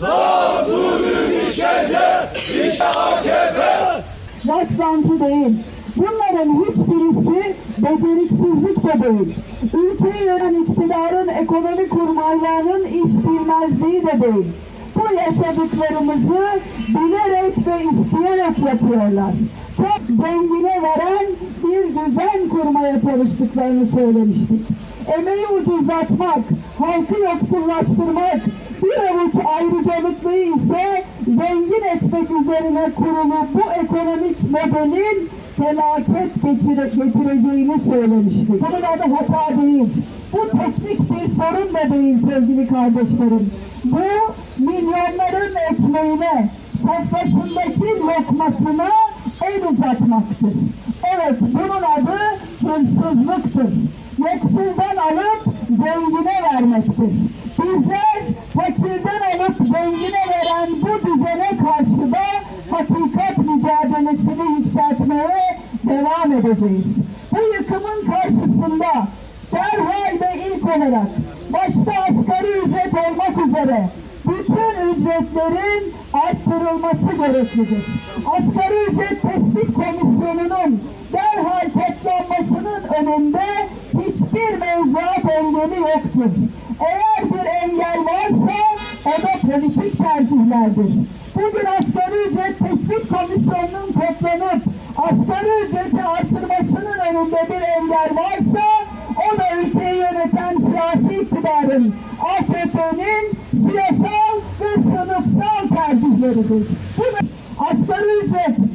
Sağ zulüm işkence, işte AKP. rastlantı değil. Bunların hiçbirisi beceriksizlik de değil. Ülkeyi yöneten iktidarın ekonomi kurmaylarının iş bilmezliği de değil. Bu yaşadıklarımızı bilerek ve isteyerek yapıyorlar. Çok zengine veren bir düzen kurmaya çalıştıklarını söylemiştik. Emeği ucuzlatmak, halkı yoksullaştırmak, bir avuç ayrıcalıklıyı ise zengin etmek üzerine kurulu bu ekonomik modelin felaket geçire, getireceğini söylemiştik. Bunun adı hata değil. Bu teknik bir sorun da değil sevgili kardeşlerim. Bu milyonların ekmeğine, sofrasındaki lokmasına el uzatmaktır. Evet bunun adı hırsızlıktır. Yoksuldan alıp zengine vermektir. Bizler fakirden alıp zengine veren bu düzene karşı da hakikat mücadelesini yükseltmeye devam edeceğiz. Bu yıkımın karşısında derhal ve ilk olarak başta asgari ücret olmak üzere bütün ücretlerin arttırılması gereklidir. Asgari ücret tespit komisyonunun derhal toplanmasının önünde hiçbir engeli yoktur. Eğer bir engel varsa o da politik tercihlerdir. Bugün asgari ücret tespit komisyonunun toplanıp asgari ücreti artırmasının önünde bir engel varsa o da ülkeyi yöneten siyasi iktidarın, AKP'nin siyasal ve sınıfsal tercihleridir. Bu asgari ücret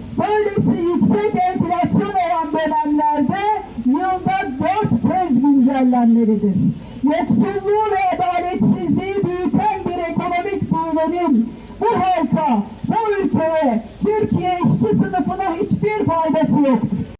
güncellenmelidir. Yoksulluğu ve adaletsizliği büyüten bir ekonomik büyümenin bu halka, bu ülkeye, Türkiye işçi sınıfına hiçbir faydası yoktur.